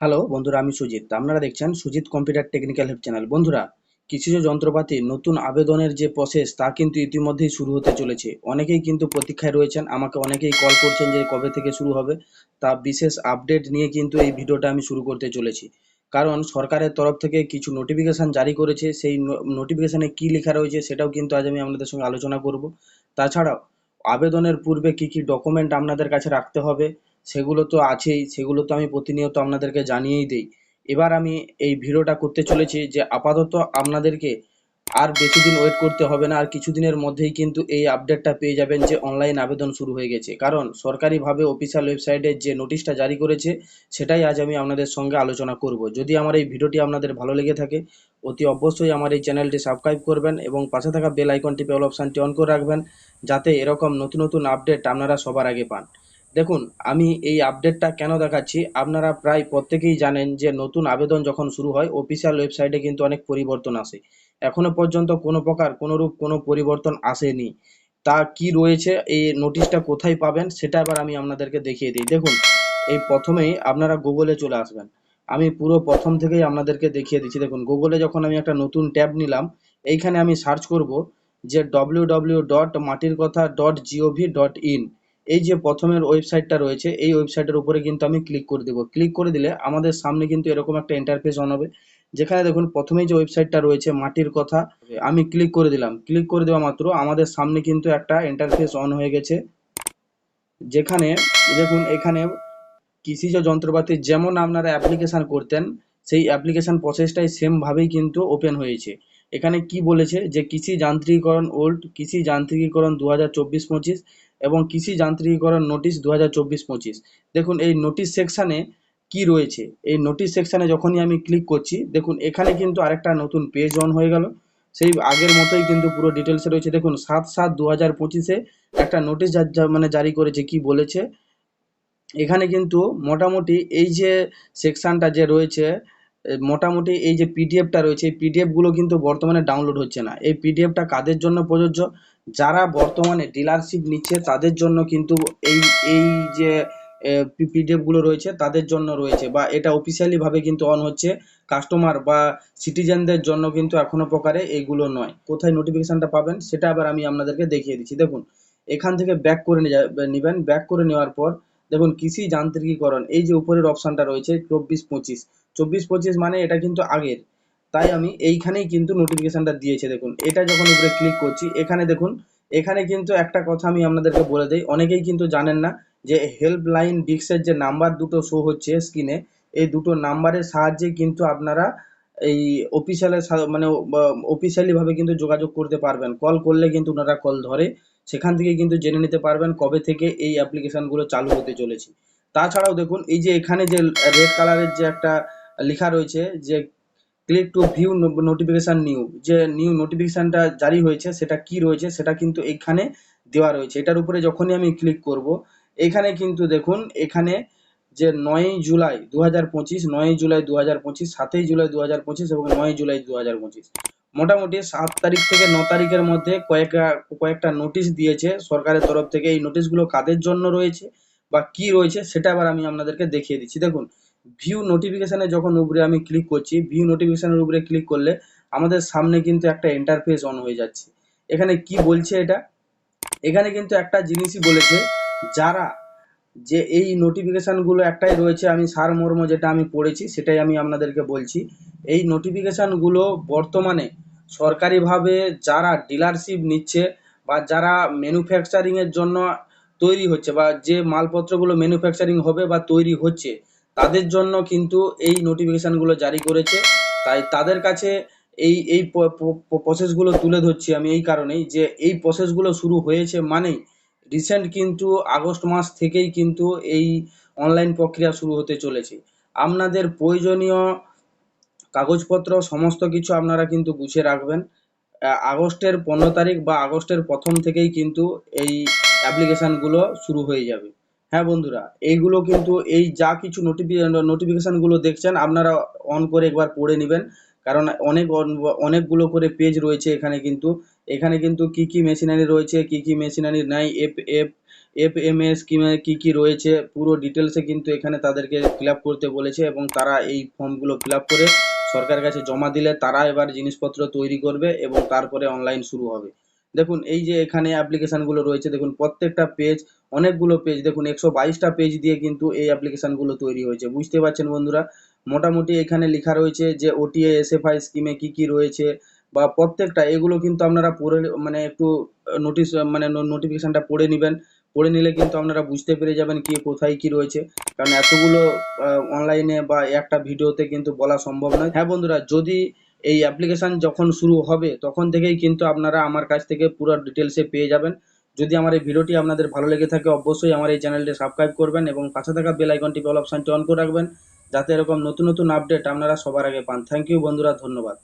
Hello বন্ধুরা, আমি সুজিত। আপনারা দেখছেন Sujit computer technical help channel বন্ধুরা কৃষিজ যন্ত্রপাতি নতুন আবেদনের যে প্রসেস তা কিন্তু ইতিমধ্যেই শুরু হতে চলেছে। অনেকেই কিন্তু প্রতীক্ষায় রয়েছেন, আমাকে অনেকেই কল করছেন যে কবে থেকে শুরু হবে। তা বিশেষ আপডেট নিয়ে কিন্তু এই ভিডিওটা আমি শুরু করতে চলেছি। কারণ সরকারের তরফ থেকে কিছু নোটিফিকেশান জারি করেছে, সেই নোটিফিকেশানে কী লেখা রয়েছে সেটাও কিন্তু আজ আমি আপনাদের সঙ্গে আলোচনা করব। তাছাড়াও, আবেদনের পূর্বে কি কি ডকুমেন্ট আপনাদের কাছে রাখতে হবে সেগুলো তো আছেই, সেগুলো তো আমি প্রতিনিয়ত আপনাদেরকে জানিয়েই দিই। এবার আমি এই ভিডিওটা করতে চলেছি যে আপাতত আপনাদেরকে আর বেশি দিন ওয়েট করতে হবে না, আর কিছুদিনের মধ্যেই কিন্তু এই আপডেটটা পেয়ে যাবেন যে অনলাইন আবেদন শুরু হয়ে গেছে। কারণ সরকারিভাবে অফিসিয়াল ওয়েবসাইটে যে নোটিশটা জারি করেছে, সেটাই আজ আমি আপনাদের সঙ্গে আলোচনা করব। যদি আমার এই ভিডিওটি আপনাদের ভালো লেগে থাকে, অতি অবশ্যই আমার এই চ্যানেলটি সাবস্ক্রাইব করবেন এবং পাশে থাকা বেল আইকনটি বেল অপশানটি অন করে রাখবেন, যাতে এরকম নতুন নতুন আপডেট আপনারা সবার আগে পান। দেখুন, আমি এই আপডেটটা কেন দেখাচ্ছি? আপনারা প্রায় প্রত্যেকেই জানেন যে নতুন আবেদন যখন শুরু হয় অফিসিয়াল ওয়েবসাইটে কিন্তু অনেক পরিবর্তন আসে। এখনও পর্যন্ত কোনো প্রকার কোনোরূপ কোনো পরিবর্তন আসেনি। তা কি রয়েছে? এই নোটিশটা কোথায় পাবেন? সেটা এবার আমি আপনাদেরকে দেখিয়ে দিই। দেখুন, এই প্রথমেই আপনারা গুগলে চলে আসবেন। আমি পুরো প্রথম থেকেই আপনাদেরকে দেখিয়ে দিচ্ছি। দেখুন গুগলে যখন আমি একটা নতুন ট্যাব নিলাম, এইখানে আমি সার্চ করব যে ডব্লিউ ডব্লিউ ডট মাটির কথা ডট জিওভি ডট ইন এই যে প্রথমের ওয়েবসাইটটা রয়েছে, এই ওয়েবসাইটের উপরে কিন্তু আমি ক্লিক করে দেবো। ক্লিক করে দিলে আমাদের সামনে কিন্তু এরকম একটা ইন্টারফেস অন হবে। যেখানে দেখুন, প্রথমেই যে ওয়েবসাইটটা রয়েছে, মাটির কথা, আমি ক্লিক করে দিলাম। ক্লিক করে দেওয়া মাত্র আমাদের সামনে কিন্তু একটা ইন্টারফেস অন হয়ে গেছে। যেখানে দেখুন, এখানে কৃষিজ যন্ত্রপাতি যেমন আপনারা অ্যাপ্লিকেশান করতেন, সেই অ্যাপ্লিকেশান প্রসেসটাই সেমভাবেই কিন্তু ওপেন হয়েছে। এখানে কি বলেছে? যে কৃষি যান্ত্রিকীকরণ ওল্ড কৃষি যান্ত্রিকীকরণ দু হাজার চব্বিশ পঁচিশ এবং কৃষি যান্ত্রিকীকরণ নোটিশ দু হাজার চব্বিশ পঁচিশ। দেখুন, এই নোটিশ সেকশানে কি রয়েছে? এই নোটিশ সেকশানে যখনই আমি ক্লিক করছি, দেখুন, এখানে কিন্তু আরেকটা নতুন পেজ অন হয়ে গেল। সেই আগের মতোই কিন্তু পুরো ডিটেলসে রয়েছে। দেখুন, সাত সাত দু হাজার পঁচিশে একটা নোটিশ মানে জারি করেছে, কি বলেছে? এখানে কিন্তু মোটামুটি এই যে সেকশানটা যে রয়েছে মোটামুটি এই যে পিডিএফটা রয়েছে, এই পিডিএফগুলো কিন্তু বর্তমানে ডাউনলোড হচ্ছে না। এই পিডিএফটা কাদের জন্য প্রযোজ্য? যারা বর্তমানে ডিলারশিপ নিচ্ছে, তাদের জন্য কিন্তু এই এই যে পিডিএফগুলো রয়েছে, তাদের জন্য রয়েছে বা এটা অফিসিয়ালিভাবে কিন্তু অন হচ্ছে। কাস্টমার বা সিটিজেনদের জন্য কিন্তু এখনও প্রকারে এইগুলো নয়। কোথায় নোটিফিকেশানটা পাবেন, সেটা আবার আমি আপনাদেরকে দেখিয়ে দিচ্ছি। দেখুন, এখান থেকে ব্যাক করে নেবেন। ব্যাক করে নেওয়ার পর দেখুন, কৃষি যান্ত্রিকীকরণ, এই যে উপরের অপশানটা রয়েছে, চব্বিশ পঁচিশ। চব্বিশ পঁচিশ মানে এটা কিন্তু আগের। তাই আমি এইখানেই কিন্তু নোটিফিকেশানটা দিয়েছে, দেখুন। এটা যখন উপরে ক্লিক করছি, এখানে দেখুন, এখানে কিন্তু একটা কথা আমি আপনাদেরকে বলে দিই, অনেকেই কিন্তু জানেন না যে হেল্পলাইন ডিস্কের যে নাম্বার দুটো শো হচ্ছে স্ক্রিনে এই দুটো নাম্বারের সাহায্যে কিন্তু আপনারা এই অফিসিয়ালের মানে অফিসিয়ালিভাবে কিন্তু যোগাযোগ করতে পারবেন। কল করলে কিন্তু ওনারা কল ধরে। সেখান থেকে কিন্তু জেনে নিতে পারবেন কবে থেকে এই অ্যাপ্লিকেশানগুলো চালু হতে চলেছে। তাছাড়াও দেখুন, এই যে এখানে যে রেড কালারের যে একটা লেখা রয়েছে যে click to view notification new যে নিউ নোটিফিকেশানটা জারি হয়েছে, সেটা কি রয়েছে, সেটা কিন্তু এখানে দেওয়া রয়েছে। এটার উপরে যখনই আমি ক্লিক করব, এখানে কিন্তু দেখুন, এখানে যে নয়ই জুলাই দু হাজার পঁচিশ নয়ই জুলাই দু হাজার পঁচিশ, সাতই জুলাই দু হাজার পঁচিশ এবং নয়ই জুলাই দু হাজার পঁচিশ। মোটামুটি সাত তারিখ থেকে ন তারিখের মধ্যে কয়েকটা কয়েকটা নোটিশ দিয়েছে সরকারের তরফ থেকে। এই নোটিশগুলো কাদের জন্য রয়েছে বা কি রয়েছে সেটা আবার আমি আপনাদেরকে দেখিয়ে দিচ্ছি। দেখুন ভিউ নোটিফিকেশানে যখন উপরে আমি ক্লিক করছি ভিউ নোটিফিকেশানের উপরে ক্লিক করলে আমাদের সামনে কিন্তু একটা ইন্টারফেস অন হয়ে যাচ্ছে। এখানে কি বলছে এটা? এখানে কিন্তু একটা জিনিসই বলেছে, যারা যে এই নোটিফিকেশানগুলো একটাই রয়েছে, আমি সারমর্ম যেটা আমি পড়েছি সেটাই আমি আপনাদেরকে বলছি। এই নোটিফিকেশানগুলো বর্তমানে সরকারিভাবে যারা ডিলারশিপ নিচ্ছে বা যারা ম্যানুফ্যাকচারিংয়ের জন্য তৈরি হচ্ছে বা যে মালপত্রগুলো ম্যানুফ্যাকচারিং হবে বা তৈরি হচ্ছে, তাদের জন্য কিন্তু এই নোটিফিকেশানগুলো জারি করেছে। তাই তাদের কাছে এই এই প্রসেসগুলো তুলে ধরছি আমি এই কারণেই যে এই প্রসেসগুলো শুরু হয়েছে মানেই রিসেন্ট কিন্তু আগস্ট মাস থেকেই কিন্তু এই অনলাইন প্রক্রিয়া শুরু হতে চলেছে। আপনাদের প্রয়োজনীয় কাগজপত্র, সমস্ত কিছু আপনারা কিন্তু গুছিয়ে রাখবেন। আগস্টের পনেরো তারিখ বা আগস্টের প্রথম থেকেই কিন্তু এই অ্যাপ্লিকেশানগুলো শুরু হয়ে যাবে। হ্যাঁ বন্ধুরা, এইগুলো কিন্তু এই যা কিছু নোটিফি, নোটিফিকেশানগুলো দেখছেন, আপনারা অন করে একবার পড়ে নেবেন। কারণ অনেক অনেকগুলো করে পেজ রয়েছে এখানে কিন্তু। এখানে কিন্তু কি কি মেশিনারি রয়েছে, কি কি মেশিনারি নাই, F F F M S কী কী রয়েছে, পুরো ডিটেলসে কিন্তু এখানে তাদেরকে ফিল করতে বলেছে এবং তারা এই ফর্মগুলো ফিল করে সরকারের কাছে জমা দিলে তারা এবার জিনিসপত্র তৈরি করবে এবং তারপরে অনলাইন শুরু হবে। দেখুন, এই যে এখানে অ্যাপ্লিকেশানগুলো রয়েছে, দেখুন, প্রত্যেকটা পেজ অনেকগুলো পেজ দেখুন, একশো বাইশটা পেজ দিয়ে কিন্তু এই অ্যাপ্লিকেশানগুলো তৈরি হয়েছে। বুঝতে পারছেন বন্ধুরা? মোটামুটি এখানে লেখা রয়েছে যে ওটিএ এসএফআই স্কিমে কি কি রয়েছে বা প্রত্যেকটা, এগুলো কিন্তু আপনারা পড়ে মানে একটু নোটিশ মানে নোটিফিকেশনটা পড়ে নেবেন। পড়ে নিলে কিন্তু আপনারা বুঝতে পেরে যাবেন কি কোথায় কি রয়েছে। কারণ এতগুলো অনলাইনে বা একটা ভিডিওতে কিন্তু বলা সম্ভব নয়। হ্যাঁ বন্ধুরা, যদি এই অ্যাপ্লিকেশান যখন শুরু হবে, তখন থেকেই কিন্তু আপনারা আমার কাছ থেকে পুরো ডিটেলসে পেয়ে যাবেন। যদি আমার এই ভিডিওটি আপনাদের ভালো লেগে থাকে, অবশ্যই আমার এই চ্যানেলটি সাবস্ক্রাইব করবেন এবং পাশে থাকা বেল আইকনটি বেল অপশানটি অন করে রাখবেন। যাতে এরকম নতুন নতুন আপডেট আপনারা সবার আগে পান। থ্যাংক ইউ বন্ধুরা, ধন্যবাদ।